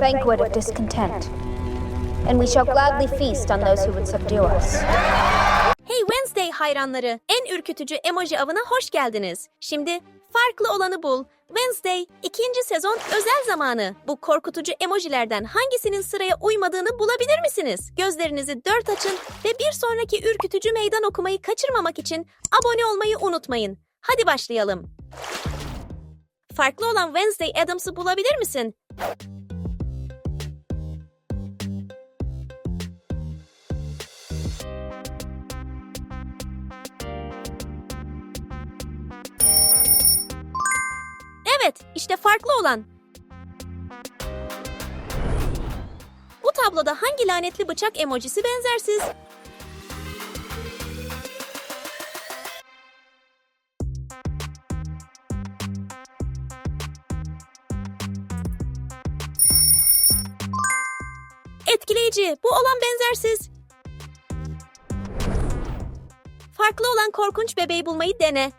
banquet of discontent, and we shall gladly feast on those who would subdue us. Hey Wednesday hayranları, en ürkütücü emoji avına hoş geldiniz. Şimdi farklı olanı bul. Wednesday ikinci sezon özel zamanı. Bu korkutucu emojilerden hangisinin sıraya uymadığını bulabilir misiniz? Gözlerinizi dört açın ve bir sonraki ürkütücü meydan okumayı kaçırmamak için abone olmayı unutmayın. Hadi başlayalım. Farklı olan Wednesday Adams'ı bulabilir misin? İşte farklı olan. Bu tabloda hangi lanetli bıçak emojisi benzersiz? Etkileyici. Bu olan benzersiz. Farklı olan korkunç bebeği bulmayı dene.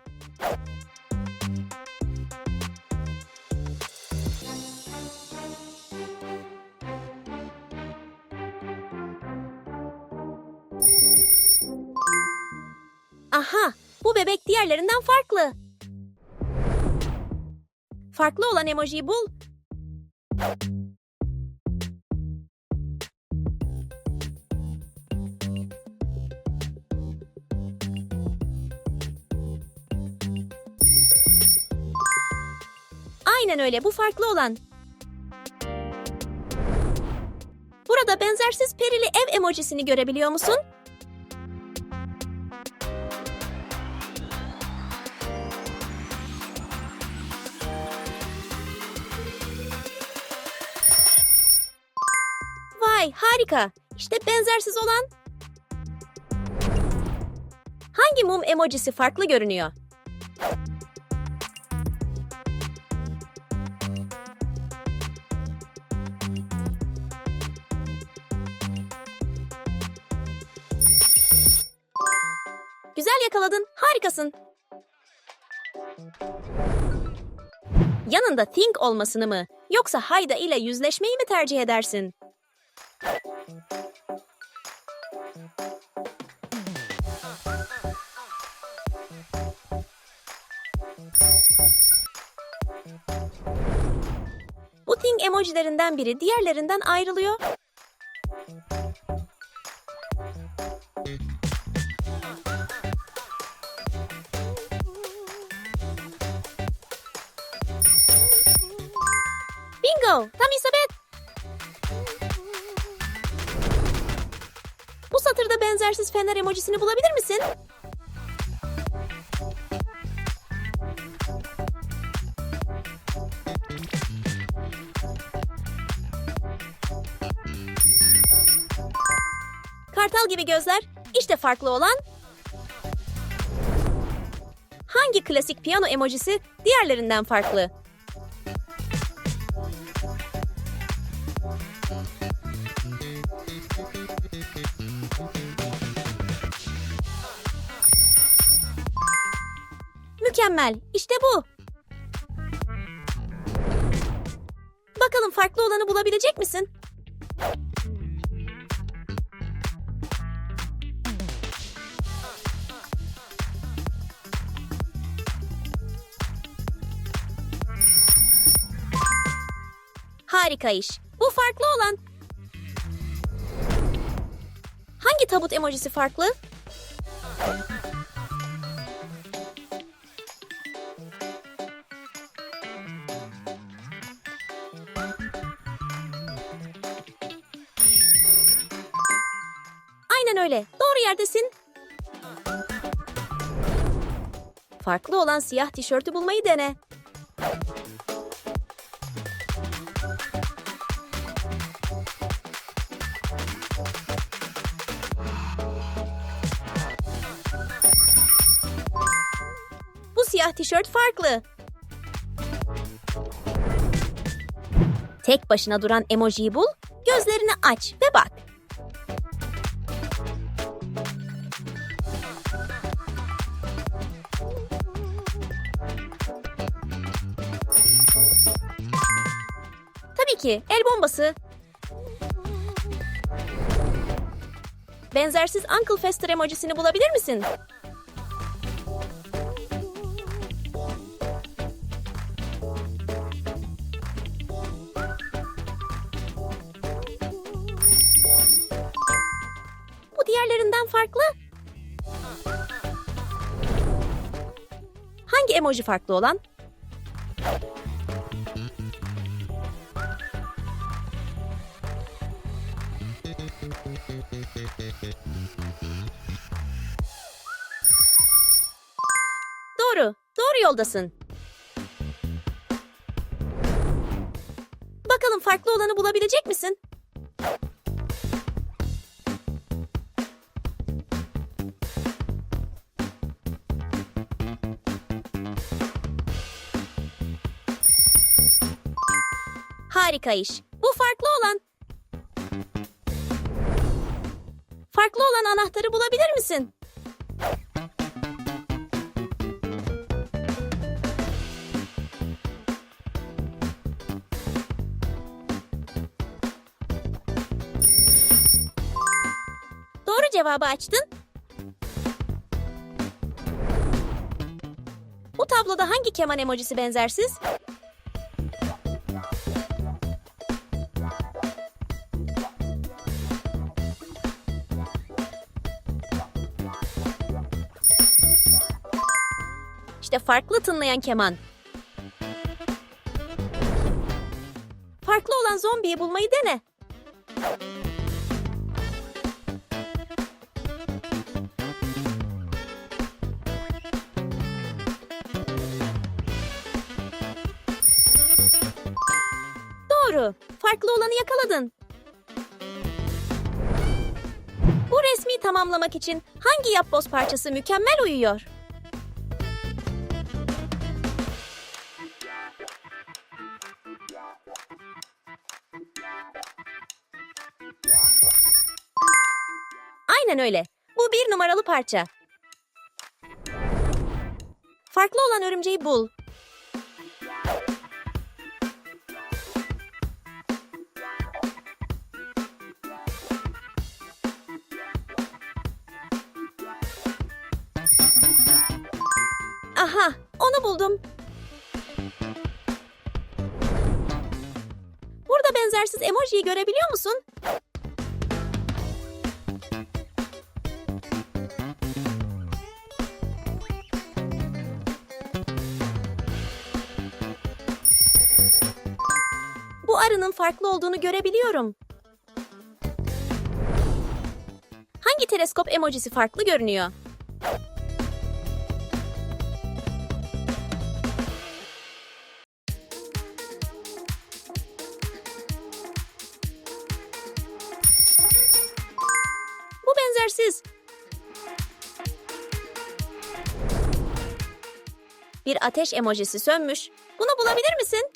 Aha, bu bebek diğerlerinden farklı. Farklı olan emojiyi bul. Aynen öyle, bu farklı olan. Burada benzersiz perili ev emojisini görebiliyor musun? Vay harika. İşte benzersiz olan. Hangi mum emojisi farklı görünüyor? Güzel yakaladın. Harikasın. Yanında think olmasını mı yoksa Hayda ile yüzleşmeyi mi tercih edersin? Bu think emojilerinden biri diğerlerinden ayrılıyor. Bingo! Tam isabet! Bu satırda benzersiz fener emojisini bulabilir misin? Kartal gibi gözler, işte farklı olan. Hangi klasik piyano emojisi diğerlerinden farklı? Mükemmel. İşte bu. Bakalım farklı olanı bulabilecek misin? Harika iş. Bu farklı olan. Hangi tabut emojisi farklı? Öyle. Doğru yerdesin. Farklı olan siyah tişörtü bulmayı dene. Bu siyah tişört farklı. Tek başına duran emojiyi bul, gözlerini aç ve bak. Peki, el bombası. Benzersiz Uncle Fester emojisini bulabilir misin? Bu diğerlerinden farklı. Hangi emoji farklı olan? Yoldasın. Bakalım farklı olanı bulabilecek misin? Harika iş. Bu farklı olan. Farklı olan anahtarı bulabilir misin? Cevabı açtın. Bu tabloda hangi keman emojisi benzersiz? İşte farklı tınlayan keman. Farklı olan zombiyi bulmayı dene. Farklı olanı yakaladın. Bu resmi tamamlamak için hangi yapboz parçası mükemmel uyuyor? Aynen öyle. Bu bir numaralı parça. Farklı olan örümceği bul. Benzersiz emojiyi görebiliyor musun? Bu arının farklı olduğunu görebiliyorum. Hangi teleskop emojisi farklı görünüyor? Bir ateş emojisi sönmüş. Bunu bulabilir misin?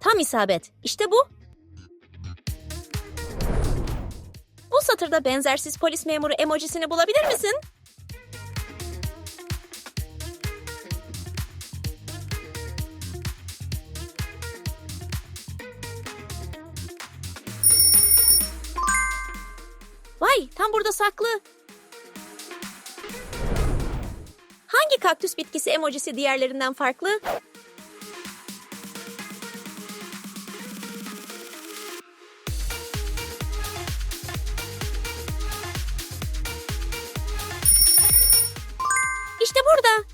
Tam isabet. İşte bu. Bu satırda benzersiz polis memuru emojisini bulabilir misin? Vay, tam burada saklı. Hangi kaktüs bitkisi emojisi diğerlerinden farklı? İşte burada.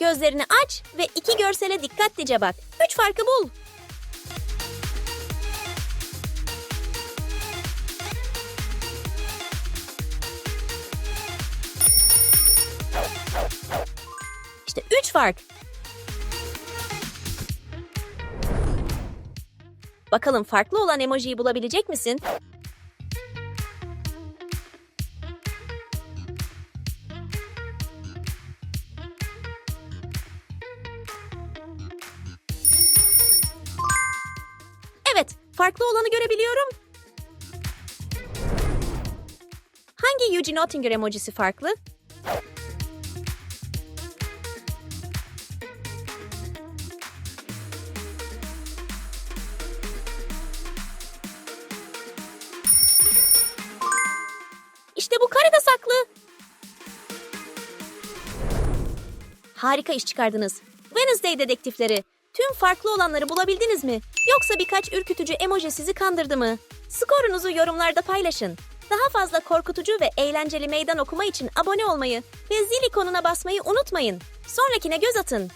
Gözlerini aç ve iki görsele dikkatlice bak. Üç farkı bul. İşte üç fark. Bakalım farklı olan emojiyi bulabilecek misin? Evet, farklı olanı görebiliyorum. Hangi Eugene Oettinger emojisi farklı? Harika iş çıkardınız. Wednesday dedektifleri. Tüm farklı olanları bulabildiniz mi? Yoksa birkaç ürkütücü emoji sizi kandırdı mı? Skorunuzu yorumlarda paylaşın. Daha fazla korkutucu ve eğlenceli meydan okuma için abone olmayı ve zil ikonuna basmayı unutmayın. Sonrakine göz atın.